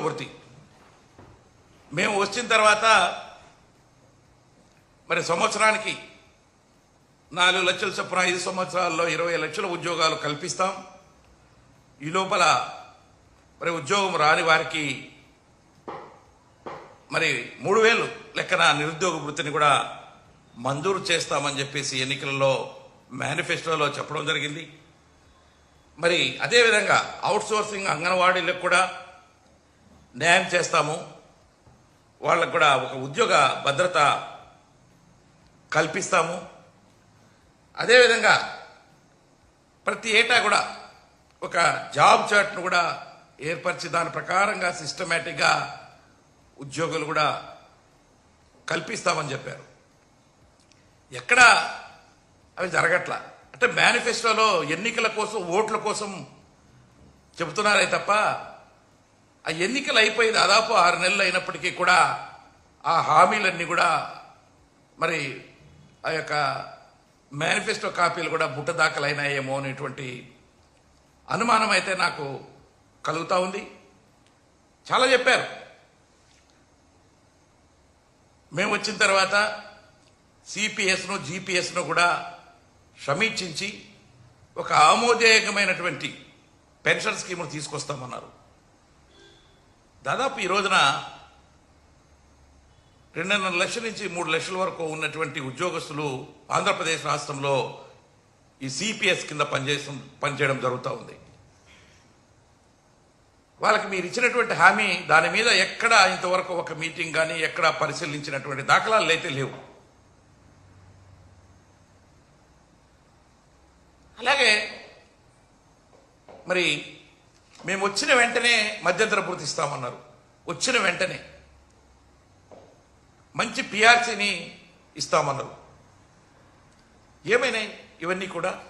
వృత్తి. మేము వచ్చిన తర్వాత మరి సంవత్సరానికి నాలుగు లక్షల చొప్పున ఐదు సంవత్సరాల్లో ఇరవై లక్షల ఉద్యోగాలు కల్పిస్తాం. ఈ లోపల మరి ఉద్యోగం రాని వారికి మరి మూడు వేలు లెక్కన నిరుద్యోగ వృత్తిని కూడా మంజూరు చేస్తామని చెప్పేసి ఎన్నికలలో మేనిఫెస్టోలో చెప్పడం జరిగింది. మరి అదేవిధంగా అవుట్ సోర్సింగ్ అంగన్వాడీలకు కూడా న్యాయం చేస్తాము. వాళ్ళకు కూడా ఒక ఉద్యోగ భద్రత కల్పిస్తాము. అదేవిధంగా ప్రతి ఏటా కూడా ఒక జాబ్ చార్ట్ను కూడా ఏర్పరిచి దాని ప్రకారంగా సిస్టమేటిక్గా ఉద్యోగులు కూడా కల్పిస్తామని చెప్పారు. ఎక్కడ అవి జరగట్ల. అంటే మేనిఫెస్టోలో ఎన్నికల కోసం ఓట్ల కోసం చెబుతున్నారే తప్ప ఆ ఎన్నికలు అయిపోయి దాదాపు ఆరు నెలలు అయినప్పటికీ కూడా ఆ హామీలన్నీ కూడా మరి ఆ యొక్క మేనిఫెస్టో కాపీలు కూడా బుట్ట దాఖలైనాయేమో అనేటువంటి అనుమానం అయితే నాకు కలుగుతూ ఉంది. చాలా చెప్పారు. మేము వచ్చిన తర్వాత సిపిఎస్ను జీపీఎస్ను కూడా సమీక్షించి ఒక ఆమోదయోగమైనటువంటి పెన్షన్ స్కీమును తీసుకొస్తామన్నారు. దాదాపు ఈ రోజున రెండున్నర లక్షల నుంచి మూడు లక్షల వరకు ఉన్నటువంటి ఉద్యోగస్తులు ఆంధ్రప్రదేశ్ రాష్ట్రంలో ఈ సిపిఎస్ కింద పనిచేసం పనిచేయడం జరుగుతూ ఉంది. వాళ్ళకి మీరు ఇచ్చినటువంటి హామీ దాని మీద ఎక్కడ ఇంతవరకు ఒక మీటింగ్ కానీ ఎక్కడ పరిశీలించినటువంటి దాఖలాలు అయితే లేవు. అలాగే మరి మేము వచ్చిన వెంటనే మధ్యంతర పూర్తి ఇస్తామన్నారు. వచ్చిన వెంటనే. మంచి పిఆర్సీని ఇస్తామన్నారు. ఏమైనాయి? ఇవన్నీ కూడా